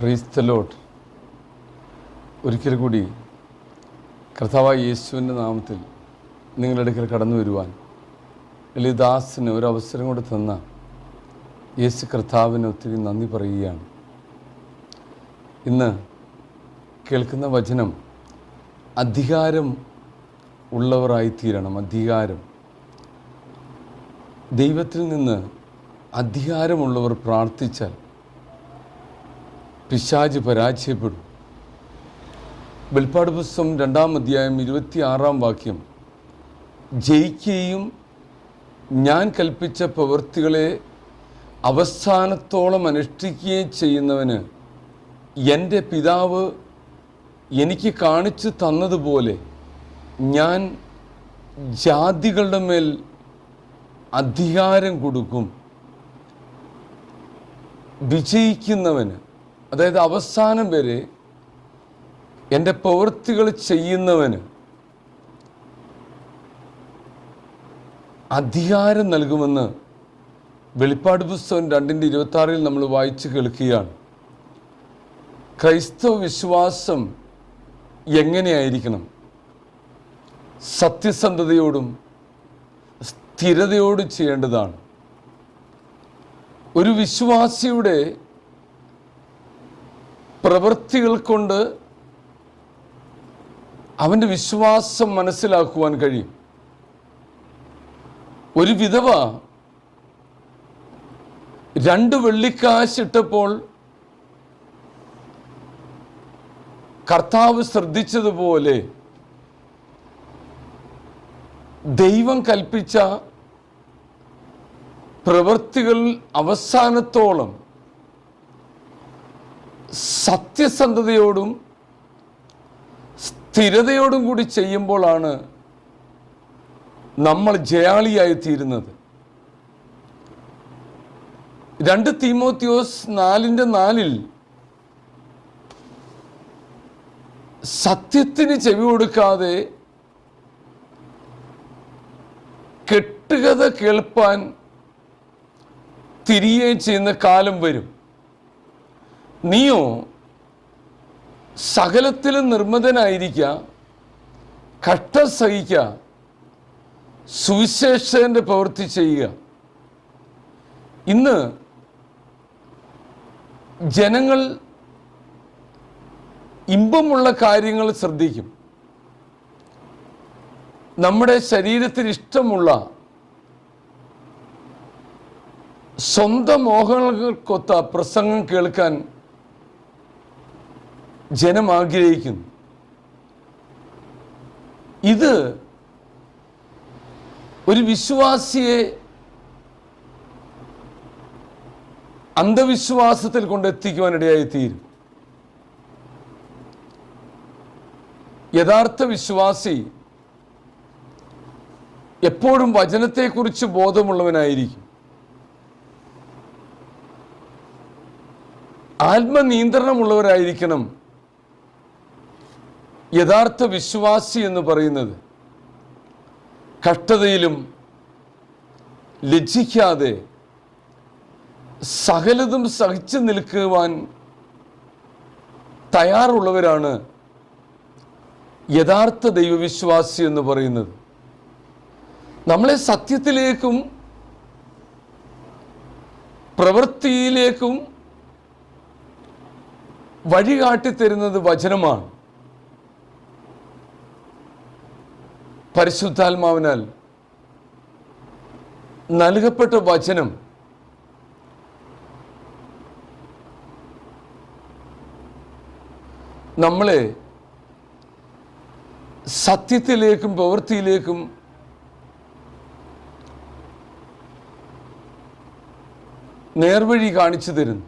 പ്രീസ്തലോട്ട് ഒരിക്കൽ കൂടി കർത്താവായ യേശുവിന്റെ നാമത്തിൽ നിങ്ങളുടെ അടുക്കൽ കടന്നു വരുവാൻ ലളിദാസിന് ഒരു അവസരം കൂടെ തന്ന യേശു കർത്താവിന് ഒത്തിരി നന്ദി പറയുകയാണ്. ഇന്ന് കേൾക്കുന്ന വചനം അധികാരം ഉള്ളവരായിത്തീരണം അധികാരം. ദൈവത്തിൽ നിന്ന് അധികാരമുള്ളവർ പ്രാർത്ഥിച്ചാൽ പിശാജ് പരാജയപ്പെടും. വെളിപ്പാട് പുസ്തകം രണ്ടാം അധ്യായം ഇരുപത്തിയാറാം വാക്യം. ജയിക്കുകയും ഞാൻ കൽപ്പിച്ച പ്രവൃത്തികളെ അവസാനത്തോളം അനുഷ്ഠിക്കുകയും ചെയ്യുന്നവന് എന്റെ പിതാവ് എനിക്ക് കാണിച്ചു തന്നതുപോലെ ഞാൻ ജാതികളുടെ മേൽ അധികാരം കൊടുക്കും. വിജയിക്കുന്നവന് അതായത് അവസാനം വരെ എന്റെ പ്രവൃത്തികൾ ചെയ്യുന്നവന് അധികാരം നൽകുമെന്ന് വെളിപ്പാട് പുസ്തകം രണ്ടിന്റെ ഇരുപത്തി ആറിൽ നമ്മൾ വായിച്ച് കേൾക്കുകയാണ്. ക്രൈസ്തവ വിശ്വാസം എങ്ങനെയായിരിക്കണം? സത്യസന്ധതയോടും സ്ഥിരതയോടും ചെയ്യേണ്ടതാണ്. ഒരു വിശ്വാസിയുടെ പ്രവൃത്തികൾ കൊണ്ട് അവന്റെ വിശ്വാസം മനസ്സിലാക്കുവാൻ കഴിയും. ഒരു വിധവ രണ്ട് വെള്ളിക്കാശിട്ടപ്പോൾ കർത്താവ് ശ്രദ്ധിച്ചതുപോലെ ദൈവം കൽപ്പിച്ച പ്രവൃത്തികൾ അവസാനത്തോളം സത്യസന്ധതയോടും സ്ഥിരതയോടും കൂടി ചെയ്യുമ്പോഴാണ് നമ്മൾ ജയാളിയായി തീരുന്നത് രണ്ട് തീമോത്യോസ് നാലിന്റെ നാലിൽ സത്യത്തിന് ചെവി കൊടുക്കാതെ കെട്ടുകഥ കേൾപ്പാൻ തിരികെ ചെയ്യുന്ന കാലം വരും. നീയോ സകലത്തിലും നിർമ്മതനായിരിക്കുക കഷ്ട സഹിക്കുക സുവിശേഷന്റെ പ്രവൃത്തി ചെയ്യുക. ഇന്ന് ജനങ്ങൾ ഇമ്പമുള്ള കാര്യങ്ങൾ ശ്രദ്ധിക്കും. നമ്മുടെ ശരീരത്തിന് ഇഷ്ടമുള്ള സ്വന്തം മോഹങ്ങൾക്കൊത്ത പ്രസംഗം കേൾക്കാൻ ജനം ആഗ്രഹിക്കുന്നു. ഇത് ഒരു വിശ്വാസിയെ അന്ധവിശ്വാസത്തിൽ കൊണ്ടെത്തിക്കുവാനിടയായി തീരും യഥാർത്ഥ വിശ്വാസി എപ്പോഴും വചനത്തെക്കുറിച്ച് ബോധമുള്ളവനായിരിക്കും. ആത്മനിയന്ത്രണമുള്ളവരായിരിക്കണം യഥാർത്ഥ വിശ്വാസി എന്ന് പറയുന്നത് കഷ്ടതയിലും ലജ്ജിക്കാതെ സകലതും സഹിച്ചു നിൽക്കുവാൻ തയ്യാറുള്ളവരാണ് യഥാർത്ഥ ദൈവവിശ്വാസി എന്ന് പറയുന്നത്. നമ്മളെ സത്യത്തിലേക്കും പ്രവൃത്തിയിലേക്കും വഴികാട്ടിത്തരുന്നത് വചനമാണ്. പരിശുദ്ധാത്മാവിനാൽ നൽകപ്പെട്ട വചനം നമ്മളെ സത്യത്തിലേക്കും പ്രവൃത്തിയിലേക്കും നേർവഴി കാണിച്ചു തരുന്നു.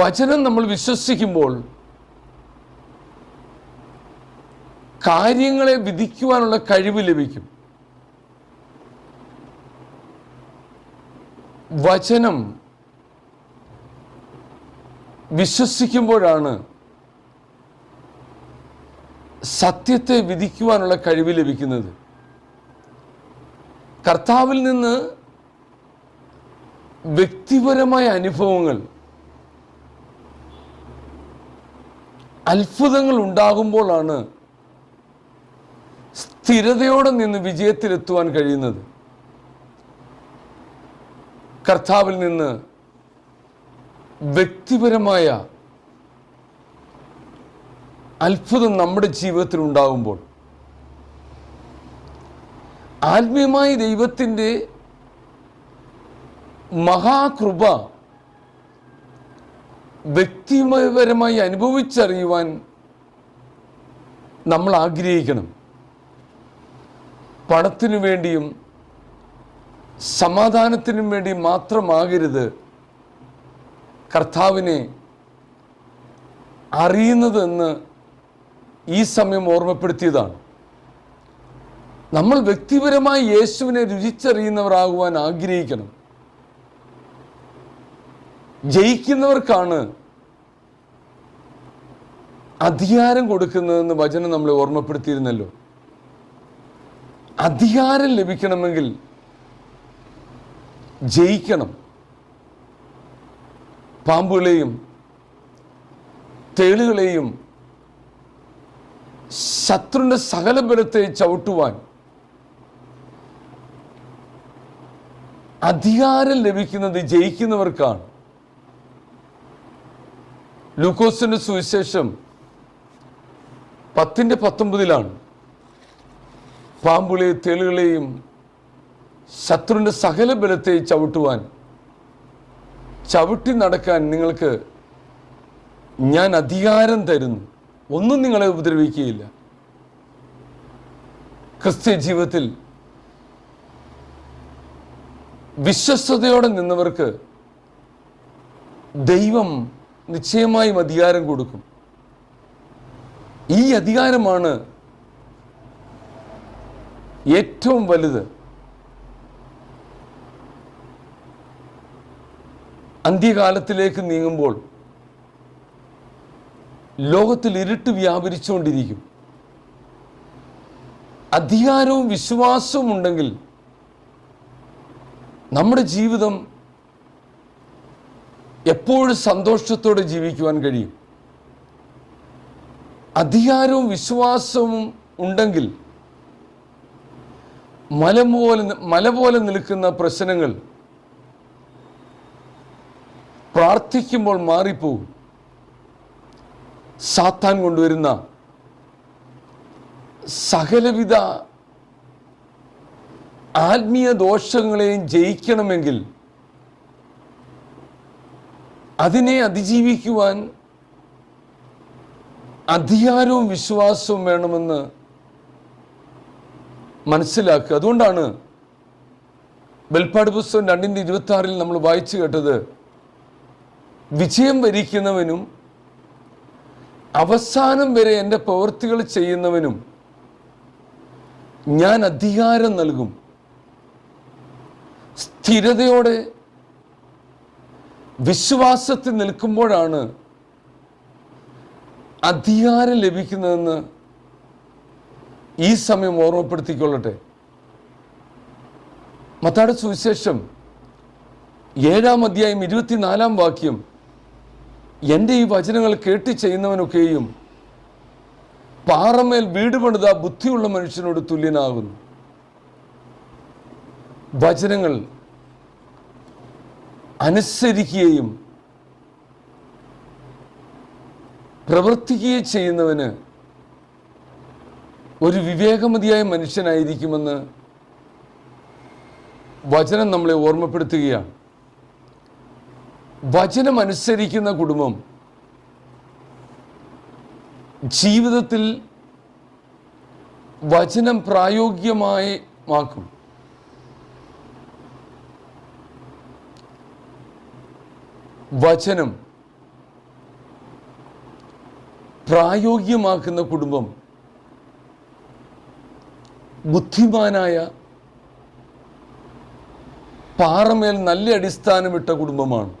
വചനം നമ്മൾ വിശ്വസിക്കുമ്പോൾ കാര്യങ്ങളെ വിധിക്കുവാനുള്ള കഴിവ് ലഭിക്കും. വചനം വിശ്വസിക്കുമ്പോഴാണ് സത്യത്തെ വിധിക്കുവാനുള്ള കഴിവ് ലഭിക്കുന്നത്. കർത്താവിൽ നിന്ന് വ്യക്തിപരമായ അനുഭവങ്ങൾ അത്ഭുതങ്ങൾ ഉണ്ടാകുമ്പോഴാണ് സ്ഥിരതയോടെ നിന്ന് വിജയത്തിലെത്തുവാൻ കഴിയുന്നത് കർത്താവിൽ നിന്ന് വ്യക്തിപരമായ അത്ഭുതം നമ്മുടെ ജീവിതത്തിൽ ഉണ്ടാകുമ്പോൾ ആത്മീയമായി ദൈവത്തിന്റെ മഹാകൃപ വ്യക്തിപരമായി അനുഭവിച്ചറിയുവാൻ നമ്മൾ ആഗ്രഹിക്കണം. പണത്തിനു വേണ്ടിയും സമാധാനത്തിനും വേണ്ടി മാത്രമാകരുത്. കർത്താവിനെ അറിയുന്നതെന്ന് ഈ സമയം ഓർമ്മപ്പെടുത്തിയതാണ്. നമ്മൾ വ്യക്തിപരമായി യേശുവിനെ രുചിച്ചറിയുന്നവരാകുവാൻ ആഗ്രഹിക്കണം. ജയിക്കുന്നവർക്കാണ് അധികാരം കൊടുക്കുന്നതെന്ന് വചനം നമ്മളെ ഓർമ്മപ്പെടുത്തിയിരുന്നല്ലോ. അധികാരം ലഭിക്കണമെങ്കിൽ ജയിക്കണം. പാമ്പുകളെയും തേളുകളെയും ശത്രുവിന്റെ സകല ബലത്തെ ചവിട്ടുവാൻ അധികാരം ലഭിക്കുന്നത് ജയിക്കുന്നവർക്കാണ്. ലൂക്കോസിന്റെ സുവിശേഷം പത്തിന്റെ പത്തൊമ്പതിലാണ്. പാമ്പുകളെയും തേളുകളെയും ശത്രുവിന്റെ സകല ബലത്തെ ചവിട്ടുവാൻ ചവിട്ടി നടക്കാൻ നിങ്ങൾക്ക് ഞാൻ അധികാരം തരുന്നു. ഒന്നും നിങ്ങളെ ഉപദ്രവിക്കുകയില്ല. ക്രിസ്ത്യ ജീവിതത്തിൽ വിശ്വസ്തയോടെ നിന്നവർക്ക് ദൈവം നിശ്ചയമായും അധികാരം കൊടുക്കും. ഈ അധികാരമാണ് ഏറ്റവും വലുത് അന്ത്യകാലത്തിലേക്ക് നീങ്ങുമ്പോൾ ലോകത്തിൽ ഇരുട്ട് വ്യാപരിച്ചുകൊണ്ടിരിക്കും. അധികാരവും വിശ്വാസവും ഉണ്ടെങ്കിൽ നമ്മുടെ ജീവിതം എപ്പോഴും സന്തോഷത്തോടെ ജീവിക്കുവാൻ കഴിയും. അധികാരവും വിശ്വാസവും ഉണ്ടെങ്കിൽ മല പോലെ മല പോലെ നിൽക്കുന്ന പ്രശ്നങ്ങൾ പ്രാർത്ഥിക്കുമ്പോൾ മാറിപ്പോകും സാത്താൻ കൊണ്ടുവരുന്ന സകലവിധ ആത്മീയ ദോഷങ്ങളെയും ജയിക്കണമെങ്കിൽ അതിനെ അതിജീവിക്കുവാൻ അധികാരവും വിശ്വാസവും വേണമെന്ന് മനസ്സിലാക്കുക. അതുകൊണ്ടാണ് വെൽപ്പാട് പുസ്തകം രണ്ടിന്റെ ഇരുപത്തി ആറിൽ നമ്മൾ വായിച്ചു കേട്ടത്. വിജയം വരിക്കുന്നവനും അവസാനം വരെ എന്റെ പ്രവൃത്തികൾ ചെയ്യുന്നവനും ഞാൻ അധികാരം നൽകും. സ്ഥിരതയോടെ വിശ്വാസത്തിൽ നിൽക്കുമ്പോഴാണ് അധികാരം ലഭിക്കുന്നതെന്ന് ഈ സമയം ഓർമ്മപ്പെടുത്തിക്കൊള്ളട്ടെ. മത്താട് സുവിശേഷം ഏഴാം അധ്യായം ഇരുപത്തിനാലാം വാക്യം എന്റെ ഈ വചനങ്ങൾ കേട്ട് ചെയ്യുന്നവനൊക്കെയും പാറമേൽ വീട് പണിത ബുദ്ധിയുള്ള മനുഷ്യനോട് തുല്യനാകുന്നു. വചനങ്ങൾ അനുസരിക്കുകയും പ്രവർത്തിക്കുകയും ചെയ്യുന്നവന് ഒരു വിവേകമതിയായ മനുഷ്യനായിരിക്കുമെന്ന് വചനം നമ്മളെ ഓർമ്മപ്പെടുത്തുകയാണ്. വചനം അനുസരിക്കുന്ന കുടുംബം ജീവിതത്തിൽ വചനം പ്രായോഗികമായി മാക്കും വചനം പ്രായോഗികമാക്കുന്ന കുടുംബം ബുദ്ധിമാനായ പാറമേൽ നല്ല അടിസ്ഥാനമിട്ട കുടുംബമാണ്.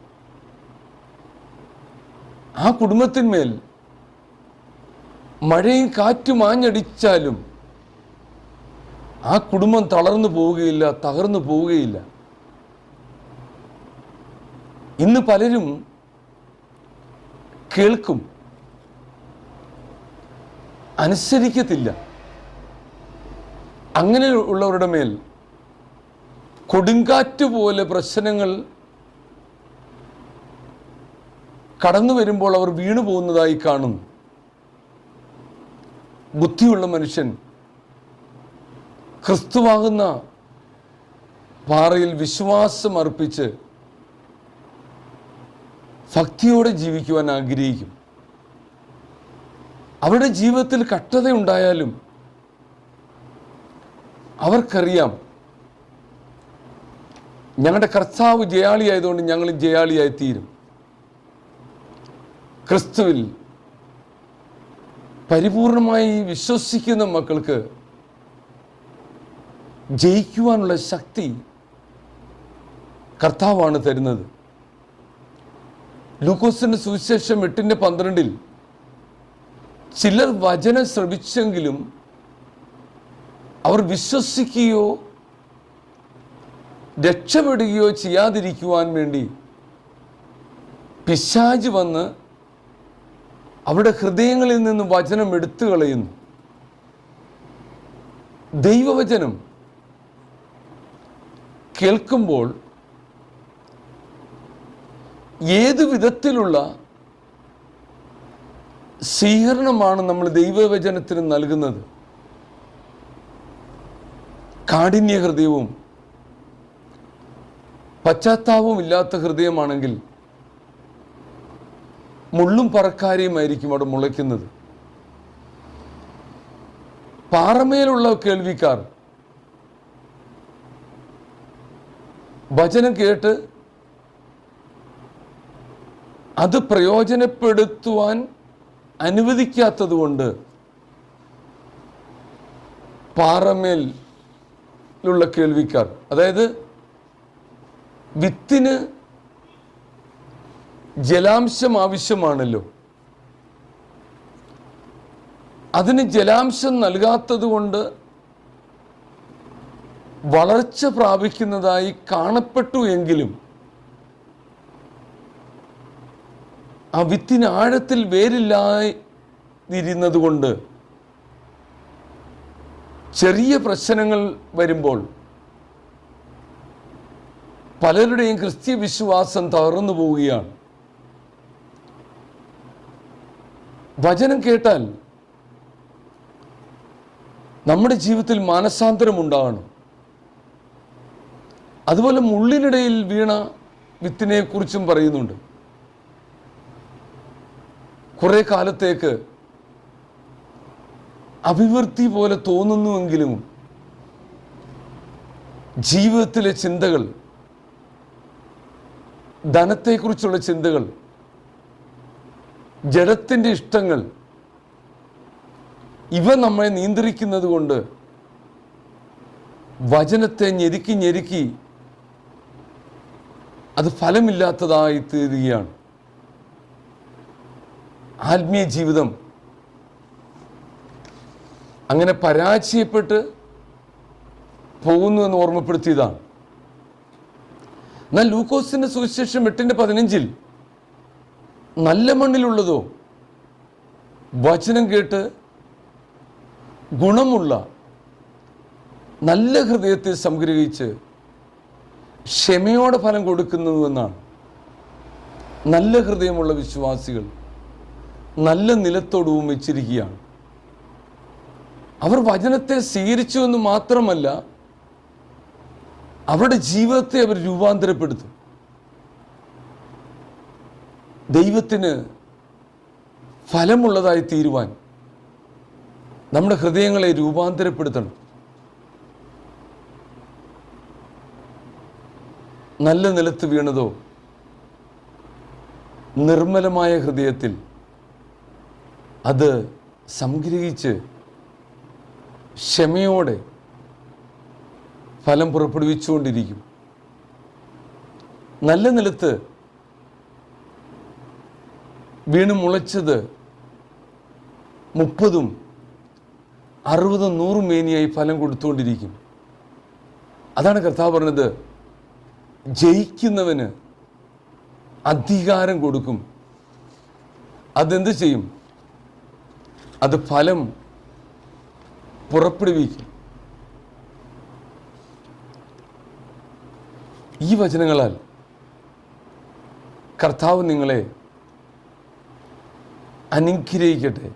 ആ കുടുംബത്തിന്മേൽ മഴയും കാറ്റും ആഞ്ഞടിച്ചാലും ആ കുടുംബം തളർന്നു പോവുകയില്ല തകർന്നു പോവുകയില്ല. ഇന്ന് പലരും കേൾക്കും അനുസരിക്കത്തില്ല. അങ്ങനെ ഉള്ളവരുടെ മേൽ കൊടുങ്കാറ്റ് പോലെ പ്രശ്നങ്ങൾ കടന്നു വരുമ്പോൾ അവർ വീണു പോകുന്നതായി കാണുന്നു ബുദ്ധിയുള്ള മനുഷ്യൻ ക്രിസ്തുവാകുന്ന പാറയിൽ വിശ്വാസം അർപ്പിച്ച് ഭക്തിയോടെ ജീവിക്കുവാൻ ആഗ്രഹിക്കും. അവരുടെ ജീവിതത്തിൽ കട്ടതയുണ്ടായാലും അവർക്കറിയാം. ഞങ്ങളുടെ കർത്താവ് ജയാളിയായതുകൊണ്ട് ഞങ്ങൾ ജയാളിയായി തീരും ക്രിസ്തുവിൽ പരിപൂർണമായി വിശ്വസിക്കുന്ന മക്കൾക്ക് ജയിക്കുവാനുള്ള ശക്തി കർത്താവാണ് തരുന്നത്. ലൂക്കോസിന്റെ സുവിശേഷം എട്ടിന്റെ പന്ത്രണ്ടിൽ ചിലർ വചനം ശ്രമിച്ചെങ്കിലും അവർ വിശ്വസിക്കുകയോ രക്ഷപ്പെടുകയോ ചെയ്യാതിരിക്കുവാൻ വേണ്ടി പിശാജ് വന്ന് അവരുടെ ഹൃദയങ്ങളിൽ നിന്ന് വചനം എടുത്തു കളയുന്നു. ദൈവവചനം കേൾക്കുമ്പോൾ ഏത് വിധത്തിലുള്ള സ്വീകരണമാണ് നമ്മൾ ദൈവവചനത്തിന് നൽകുന്നത്? കാഠിന്യ ഹൃദയവും പശ്ചാത്താപവും ഇല്ലാത്ത ഹൃദയമാണെങ്കിൽ മുള്ളും പറക്കാരിയുമായിരിക്കും അവിടെ മുളയ്ക്കുന്നത്. പാറമേലുള്ള കേൾവിക്കാർ വചനം കേട്ട് അത് പ്രയോജനപ്പെടുത്തുവാൻ അനുവദിക്കാത്തതുകൊണ്ട് പാറമേലുള്ള കേൾവിക്കാർ. അതായത് വിത്തിന് ജലാംശം ആവശ്യമാണല്ലോ. അതിന് ജലാംശം നൽകാത്തത് കൊണ്ട് വളർച്ച പ്രാപിക്കുന്നതായി കാണപ്പെട്ടു എങ്കിലും ആ വിത്തിന് ആഴത്തിൽ വേരില്ലാതിരുന്നത് കൊണ്ട് ചെറിയ പ്രശ്നങ്ങൾ വരുമ്പോൾ പലരുടെയും ക്രിസ്ത്യ വിശ്വാസം തകർന്നു പോവുകയാണ്. വചനം കേട്ടാൽ നമ്മുടെ ജീവിതത്തിൽ മാനസാന്തരം ഉണ്ടാകണം. അതുപോലെ മുള്ളിനിടയിൽ വീണ വിത്തിനെ കുറിച്ചും പറയുന്നുണ്ട്. കുറെ കാലത്തേക്ക് അഭിവൃദ്ധി പോലെ തോന്നുന്നുവെങ്കിലും ജീവിതത്തിലെ ചിന്തകൾ ധനത്തെക്കുറിച്ചുള്ള ചിന്തകൾ ജഡത്തിന്റെ ഇഷ്ടങ്ങൾ ഇവ നമ്മളെ നിയന്ത്രിക്കുന്നത് കൊണ്ട് വചനത്തെ ഞെരുക്കി ഞെരുക്കി അത് ഫലമില്ലാത്തതായി തീരുകയാണ് ആത്മീയ ജീവിതം അങ്ങനെ പരാജയപ്പെട്ട് പോകുന്നു എന്ന് ഓർമ്മപ്പെടുത്തിയതാണ്. എന്നാൽ ലൂക്കോസിന്റെ സുവിശേഷം എട്ടിന്റെ പതിനഞ്ചിൽ നല്ല മണ്ണിലുള്ളതോ വചനം കേട്ട് ഗുണമുള്ള നല്ല ഹൃദയത്തെ സംഗ്രഹിച്ച് ക്ഷമയോടെ ഫലം കൊടുക്കുന്നുവെന്നാണ് നല്ല ഹൃദയമുള്ള വിശ്വാസികൾ നല്ല നിലത്തോടവും വെച്ചിരിക്കുകയാണ് അവർ വചനത്തെ സ്വീകരിച്ചു എന്ന് മാത്രമല്ല അവരുടെ ജീവിതത്തെ അവർ രൂപാന്തരപ്പെടുത്തും. ദൈവത്തിന് ഫലമുള്ളതായി തീരുവാൻ നമ്മുടെ ഹൃദയങ്ങളെ രൂപാന്തരപ്പെടുത്തണം. നല്ല നിലത്ത് വീണതോ നിർമ്മലമായ ഹൃദയത്തിൽ അത് സംഗ്രഹിച്ച് ക്ഷമയോടെ ഫലം പുറപ്പെടുവിച്ചുകൊണ്ടിരിക്കും. നല്ല നിലത്ത് വീണ് മുളച്ചത് മുപ്പതും അറുപതും നൂറും മേനിയായി ഫലം കൊടുത്തുകൊണ്ടിരിക്കും. അതാണ് കർത്താവ് പറഞ്ഞത് ജയിക്കുന്നവന് അധികാരം കൊടുക്കും. അതെന്ത് ചെയ്യും? അത് ഫലം പുറപ്പെടുവിക്കും. ഈ വചനങ്ങളാൽ കർത്താവ് നിങ്ങളെ അനുഗ്രഹിക്കട്ടെ.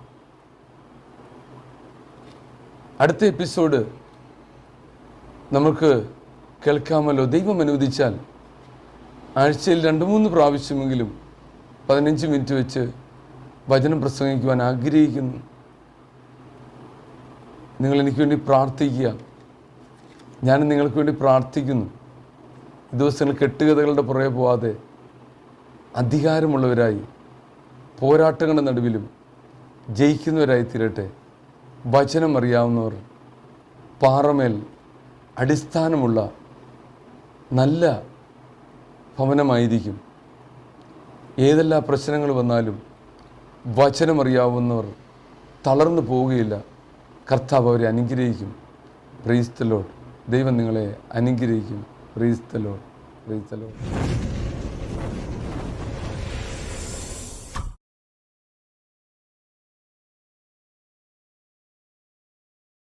അടുത്ത എപ്പിസോഡ് നമുക്ക് കേൾക്കാമല്ലോ. ദൈവം അനുവദിച്ചാൽ ആഴ്ചയിൽ രണ്ട് മൂന്ന് പ്രാവശ്യമെങ്കിലും പതിനഞ്ച് മിനിറ്റ് വെച്ച് വചനം പ്രസംഗിക്കുവാൻ ആഗ്രഹിക്കുന്നു. നിങ്ങൾ എനിക്ക് വേണ്ടി പ്രാർത്ഥിക്കുക. ഞാൻ നിങ്ങൾക്ക് വേണ്ടി പ്രാർത്ഥിക്കുന്നു. ഈ ദിവസങ്ങൾ കെട്ടുകഥകളുടെ പുറകെ പോവാതെ അധികാരമുള്ളവരായി പോരാട്ടങ്ങളുടെ നടുവിലും ജയിക്കുന്നവരായി തീരട്ടെ. വചനം അറിയാവുന്നവർ പാറമേൽ അടിസ്ഥാനമുള്ള നല്ല ഭവനമായിരിക്കും. ഏതെല്ലാം പ്രശ്നങ്ങൾ വന്നാലും വചനമറിയാവുന്നവർ തളർന്നു പോവുകയില്ല. കർത്താവ് അവരെ അനുഗ്രഹിക്കും. പ്രീസ്തലോട്ട് ദൈവം നിങ്ങളെ അനുഗ്രഹിക്കും. പ്രീസ്തലോട്ട് പ്രീസ്തലോട്ട്